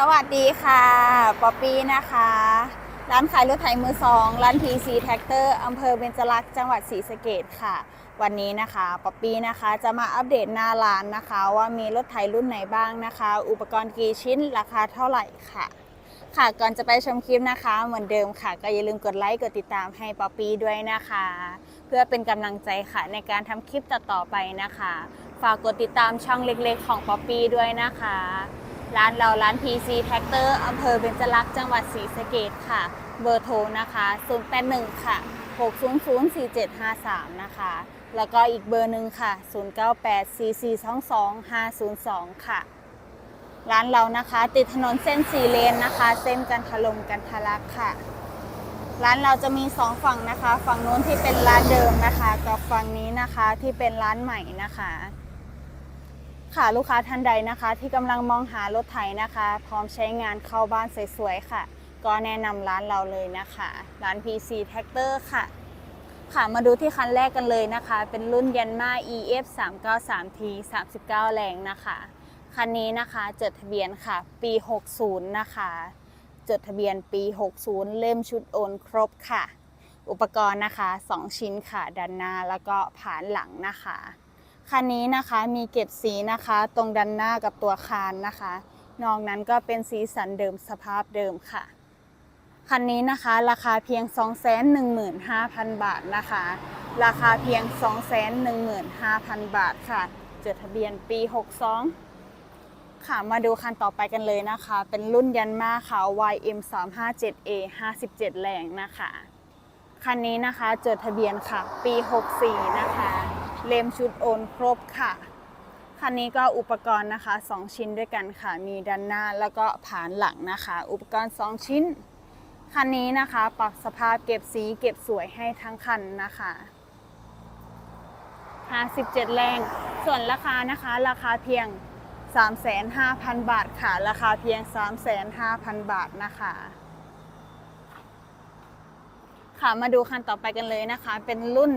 สวัสดีค่ะ ป๊อปปี้นะคะ ร้านขายรถไถมือสองร้าน TC Tractor อำเภอเบญจรักษ์จังหวัดศรีสะเกดค่ะ วันนี้นะคะป๊อปปี้นะคะจะมาอัปเดตหน้าร้านนะคะ ว่ามีรถไถรุ่นไหนบ้างนะคะ อุปกรณ์กี่ชิ้นราคาเท่าไหร่ค่ะ ค่ะก่อนจะไปชมคลิปนะคะ เหมือนเดิมค่ะ ก็อย่าลืมกดไลค์กดติดตามให้ป๊อปปี้ด้วยนะคะ เพื่อเป็นกำลังใจค่ะในการทำคลิปต่อๆไปนะคะ ฝากกดติดตามช่องเล็กๆ ของป๊อปปี้ด้วยนะคะ ร้านเราร้าน PC Tractor อำเภอเบญจรักษ์จังหวัดศรีสะเกดค่ะ เบอร์โทรนะคะ081ค่ะ6004753 นะคะ แล้วก็อีกเบอร์หนึ่งค่ะ 0984422502 ค่ะ ร้านเรานะคะ ติดถนนเส้นสีเลนนะคะ เส้นกันทะลมกันทะลักค่ะ ร้านเราจะมีสองฝั่งนะคะ ฝั่งนู้นที่เป็นร้านเดิมนะคะ กับฝั่งนี้นะคะที่เป็นร้านใหม่นะคะ ค่ะลูกค้าท่านใดนะคะ ที่กำลังมองหารถไถนะคะ พร้อมใช้งานเข้าบ้านสวยๆค่ะ ก็แนะนำร้านเราเลยนะคะ ร้าน PC Tractor ค่ะ ค่ะมาดูที่คันแรกกันเลยนะคะ เป็นรุ่นยันมา EF 393T 39 แรงนะคะ คันนี้นะคะจดทะเบียนค่ะ ปี 60 นะคะ จดทะเบียนปี 60 เล่มชุดโอนครบค่ะ อุปกรณ์นะคะ 2 ชิ้นค่ะ ด้านหน้าแล้วก็ผานหลังนะคะ คันนี้นะคะมีเก็บสีนะคะ ตรงด้านหน้ากับตัวคานนะคะ นอกนั้นก็เป็นสีสันเดิมสภาพเดิมค่ะ คันนี้นะคะราคาเพียง 215,000 บาทนะคะ ราคาเพียง 215,000 บาทค่ะ จดทะเบียนปี 62 ค่ะมาดูคันต่อไปกันเลยนะคะ เป็นรุ่นยันมาค่ะ YM 357A 57 แรงนะคะ คันนี้นะคะจดทะเบียนค่ะ ปี 64 นะคะ เลมชุดโอนครบค่ะ คันนี้ก็อุปกรณ์นะคะ 2 ชิ้นด้วยกันค่ะ มีด้านหน้าแล้วก็ผานหลังนะคะ อุปกรณ์ 2 ชิ้น คันนี้นะคะ ปรับสภาพเก็บสีเก็บสวยให้ทั้งคันนะคะ57แรง ส่วนราคานะคะ ราคาเพียง 35,000 บาทค่ะ ราคาเพียง 35,000 บาทนะคะ ค่ะ มาดูคันต่อไปกันเลยนะคะ เป็นรุ่น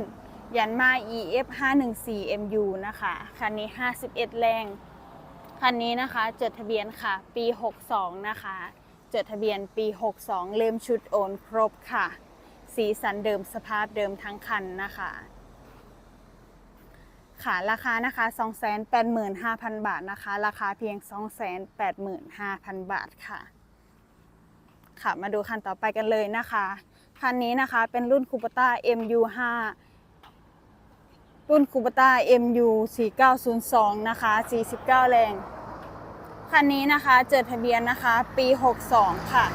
ยันมา EF 514 MU นะคะ คันนี้ 51 แรง คันนี้นะคะ จดทะเบียนค่ะ ปี 62 นะคะ จดทะเบียนปี 62เล่มชุดโอนครบค่ะ สีสันเดิมสภาพเดิมทั้งคันนะคะ ค่ะ ราคานะคะ 285,000 บาทนะคะ ราคาเพียง 285,000 บาทค่ะ ค่ะ มาดูคันต่อไปกันเลยนะคะ คันนี้นะคะ เป็นรุ่นคูปต้า MU5 รุ่นคูปต้า MU 4902 นะคะ 49 แรง คันนี้นะคะจดทะเบียนนะคะ ปี 62 ค่ะ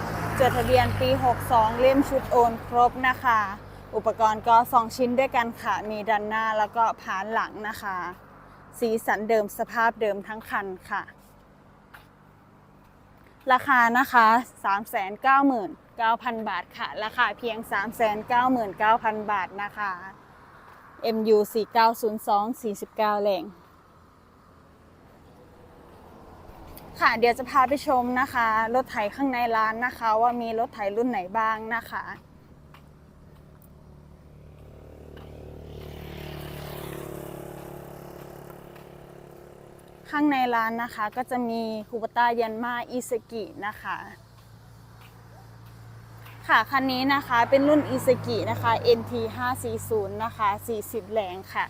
จดทะเบียนปี 62 เล่มชุดโอนครบนะคะ อุปกรณ์ก็ 2 ชิ้นด้วยกันค่ะ มีด้านหน้าแล้วก็ผานหลังนะคะ สีสันเดิมสภาพเดิมทั้งคันค่ะ ราคานะคะ 399,000บาทค่ะ ราคาเพียง 399,000 บาทนะคะ MU 4902 49แรงค่ะเดี๋ยวจะพาไปชมนะคะ รถไถข้างในร้านนะคะ ว่ามีรถไถรุ่นไหนบ้างนะคะข้างในร้านนะคะก็จะมีคูปต้ายันมาอิสกินะคะ ค่ะ คันนี้นะคะเป็นรุ่นอิสกินะคะ NT 540นะคะ 40 แรงค่ะ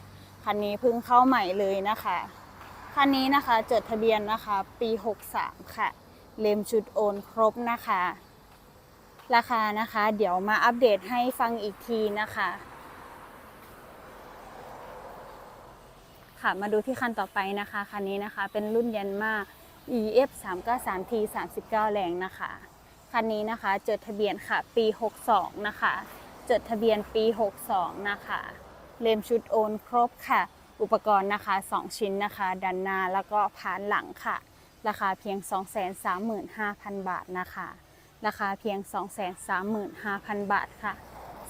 คันนี้เพิ่งเข้าใหม่เลยนะคะ คันนี้นะคะจดทะเบียนนะคะปี 63 ค่ะ เลมชุดโอนครบนะคะ ราคานะคะ เดี๋ยวมาอัปเดตให้ฟังอีกทีนะคะ ค่ะมาดูที่คันต่อไปนะคะ คันนี้นะคะเป็นรุ่นยันมา EF 393T 39 แรงนะคะ คันนี้นะคะ จดทะเบียนค่ะ ปี 62 นะคะ จดทะเบียนปี 62 นะคะ เลมชุดโอนครบค่ะ อุปกรณ์นะคะ 2 ชิ้นนะคะด้านหน้าแล้วก็ผานหลังค่ะ ราคาเพียง 235,000 บาทนะคะ ราคาเพียง 235,000 บาทค่ะ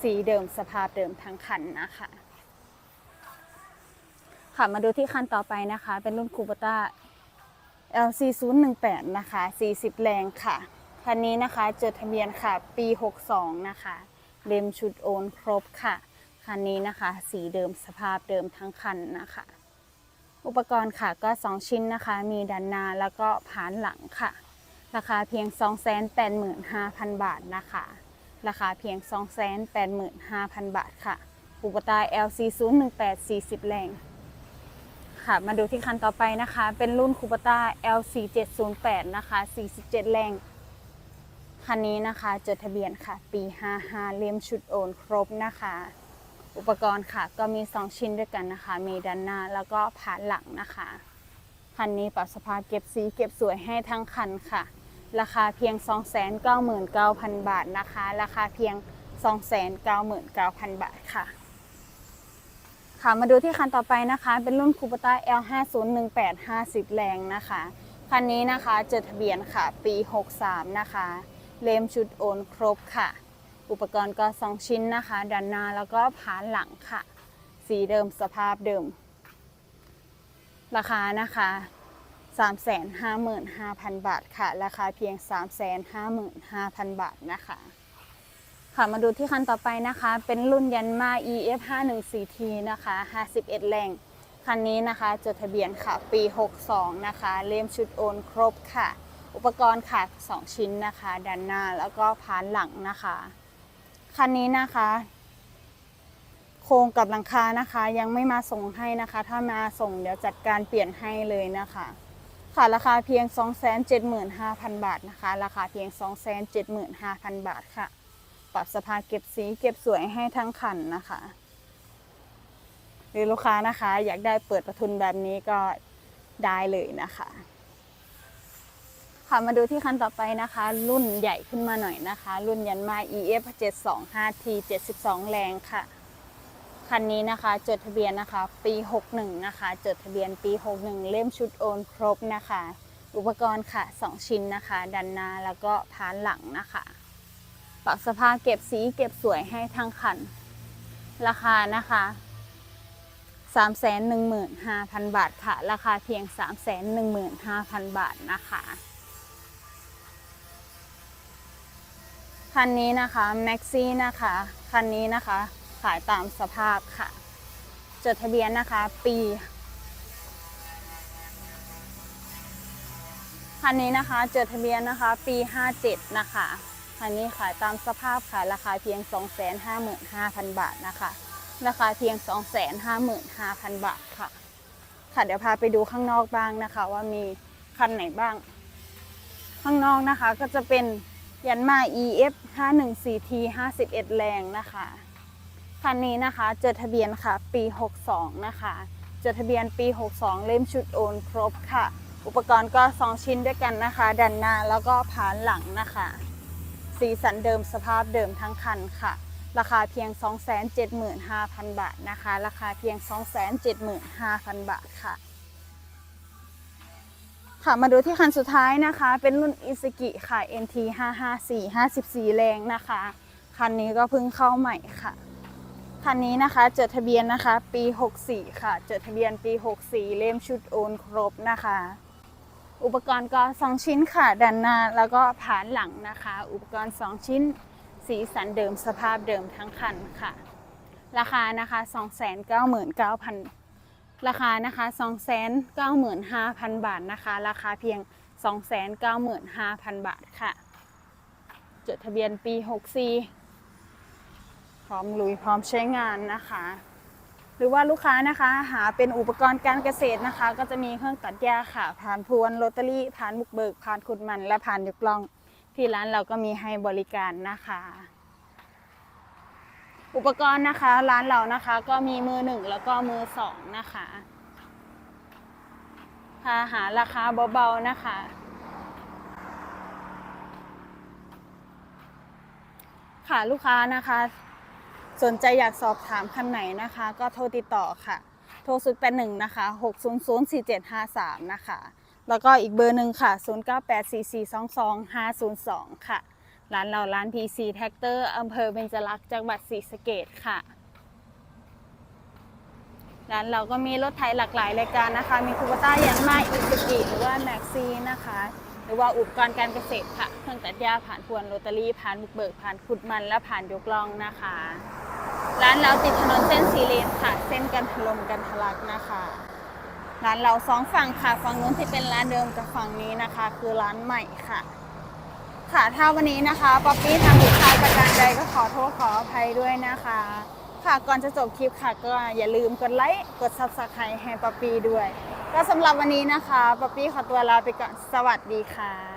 สีเดิมสภาพเดิมทั้งคันนะคะค่ะมาดูที่คันต่อไปนะคะ เป็นรุ่นคูปต้า LC 0 1 8นะคะ 40 แรงค่ะ คันนี้นะคะจดทะเบียนค่ะ ปี 62 นะคะเลมชุดโอนครบค่ะคันนี้นะคะ สีเดิมสภาพเดิมทั้งคันนะคะ อุปกรณ์ค่ะก็ 2 ชิ้นนะคะ มีด้านหน้าแล้วก็ผานหลังค่ะ ราคาเพียง 285,000 บาทนะคะ ราคาเพียง 285,000 บาทค่ะ อุปตา LC 0 1 8 40 แรงค่ะมาดูที่คันต่อไปนะคะ เป็นรุ่นคูปต้า LC 708 นะคะ 47 แรง คันนี้นะคะจดทะเบียนค่ะปี 55 เลี่ยมชุดโอนครบนะคะ อุปกรณ์ค่ะก็มี 2 ชิ้นด้วยกันนะคะ มีด้านหน้าแล้วก็ผ่านหลังนะคะ คันนี้ปรับสภาพเก็บสีเก็บสวยให้ทั้งคันค่ะ ราคาเพียง 299,000 บาทนะคะ ราคาเพียง 299,000 บาทค่ะค่ะมาดูที่คันต่อไปนะคะ เป็นรุ่นคูปต้า L5018 50 แรงนะคะ คันนี้นะคะจดทะเบียนค่ะ ปี 63 นะคะ เลมชุดโอนครบค่ะ อุปกรณ์ก็ 2 ชิ้นนะคะ ด้านหน้าแล้วก็ผานหลังค่ะ สีเดิมสภาพเดิม ราคานะคะ 355,000 บาทค่ะ ราคาเพียง 355,000 บาทนะคะค่ะมาดูที่คันต่อไปนะคะ เป็นรุ่นยันมา EF 5 1 4 T นะคะ 51 แรง คันนี้นะคะจดทะเบียนค่ะ ปี 62 นะคะ เล่มชุดโอนครบค่ะ อุปกรณ์ค่ะ2ชิ้นนะคะด้านหน้าแล้วก็พานหลังนะคะ คันนี้นะคะ โครงกับหลังคานะคะ ยังไม่มาส่งให้นะคะ ถ้ามาส่งเดี๋ยวจัดการเปลี่ยนให้เลยนะคะ ค่ะราคาเพียง 275,000 บาทนะคะ ราคาเพียง 275,000 บาทค่ะ ปรับสภาพเก็บสีเก็บสวยให้ทั้งคันนะคะหรือลูกค้านะคะ อยากได้เปิดประทุนแบบนี้ก็ได้เลยนะคะ ค่ะมาดูที่คันต่อไปนะคะ รุ่นใหญ่ขึ้นมาหน่อยนะคะ รุ่นยันมา EF 725T 72 แรงค่ะ คันนี้นะคะ จดทะเบียนนะคะ ปี 61 นะคะ จดทะเบียนปี 61 เล่มชุดโอนครบนะคะ อุปกรณ์ค่ะ 2 ชิ้นนะคะ ดันหน้าแล้วก็พานหลังนะคะปรับสภาพเก็บสีเก็บสวยให้ทั้งคัน ราคานะคะ315,000 บาทค่ะ ราคาเพียง 315,000 บาทนะคะ คันนี้นะคะแม็กซี่นะคะ คันนี้นะคะ ขายตามสภาพค่ะ จดทะเบียนนะคะ ปี คันนี้นะคะ จดทะเบียนนะคะ ปี 57 นะคะ คันนี้ขายตามสภาพค่ะ ราคาเพียง 255,000 บาทนะคะ ราคาเพียง 255,000 บาทค่ะ ค่ะ เดี๋ยวพาไปดูข้างนอกบ้างนะคะ ว่ามีคันไหนบ้าง ข้างนอกนะคะก็จะเป็น ยันมา EF 514T 51 แรงนะคะ คันนี้นะคะจดทะเบียนค่ะ ปี 62 นะคะจดทะเบียนปี 62 เล่มชุดโอนครบค่ะ อุปกรณ์ก็ 2 ชิ้นด้วยกันนะคะด้านหน้าแล้วก็ผานหลังนะคะ สีสันเดิมสภาพเดิมทั้งคันค่ะ ราคาเพียง 275,000 บาทนะคะ ราคาเพียง 275,000 บาทค่ะ ค่ะมาดูที่คันสุดท้ายนะคะ เป็นรุ่นอิสกิค่ะ NT 554 54 แรงนะคะ คันนี้ก็เพิ่งเข้าใหม่ค่ะ คันนี้นะคะจดทะเบียนนะคะ ปี 64 ค่ะจดทะเบียนปี 64 เล่มชุดโอนครบนะคะ อุปกรณ์ก็ 2 ชิ้นค่ะด้านหน้าแล้วก็ผานหลังนะคะ อุปกรณ์ 2 ชิ้น สีสันเดิมสภาพเดิมทั้งคันค่ะ ราคานะคะ 299,000 ราคานะคะ295,000 บาทนะคะ ราคาเพียง 295,000 บาทค่ะ จดทะเบียนปี 64 พร้อมลุยพร้อมใช้งานนะคะ หรือว่าลูกค้านะคะหาเป็นอุปกรณ์การเกษตรนะคะ ก็จะมีเครื่องตัดหญ้าค่ะ ผ่านพวนโรตารี่ผ่านบุกเบิกผ่านขุดมันและผ่านยกล่อง ที่ร้านเราก็มีให้บริการนะคะ อุปกรณ์นะคะร้านเรานะคะก็มีมือหนึ่งแล้วก็มือสองนะคะพาหาราคาเบาๆนะคะ ค่ะลูกค้านะคะ สนใจอยากสอบถามคันไหนนะคะ ก็โทรติดต่อค่ะ โทรสุดแปดหนึ่งนะคะหกศูนย์ศูนย์สี่เจ็ดห้าสามนะคะ แล้วก็อีกเบอร์หนึ่งค่ะศูนย์เก้าแปดสี่สี่สองสองห้าศูนย์สองค่ะ ร้านเราร้าน PC t r a c t o r อำเภอเบญจลักษณ์จังหวัดศรีสะเกษค่ะ ร้านเราก็มีรถไถหลากหลายรายการนะคะ มีคูปต้ายันมาอิสกิหรือว่าแม็กซีนะคะ หรือว่าอุปกรณ์การเกษตรค่ะ เครื่องตัดหญ้าผ่านพวนโรตารี่ผ่านบุกเบิกผ่านขุดมันและผ่านยกล่องนะคะ ร้านเราติดถนนเส้นสีเลนค่ะ เส้นกันทลมกันทะลักนะคะร้านเราสองฝั่งค่ะ ฝั่งนู้นที่เป็นร้านเดิมกับฝั่งนี้นะคะ คือร้านใหม่ค่ะ ค่ะถ้าวันนี้นะคะป๊อปปี้ทำผิดพลาดประการใดก็ขอโทษขออภัยด้วยนะคะ ค่ะก่อนจะจบคลิปค่ะก็อย่าลืมกดไลค์กดซับสไครต์ให้ป๊อปปี้ด้วย ก็สำหรับวันนี้นะคะป๊อปปี้ขอตัวลาไปก่อนสวัสดีค่ะ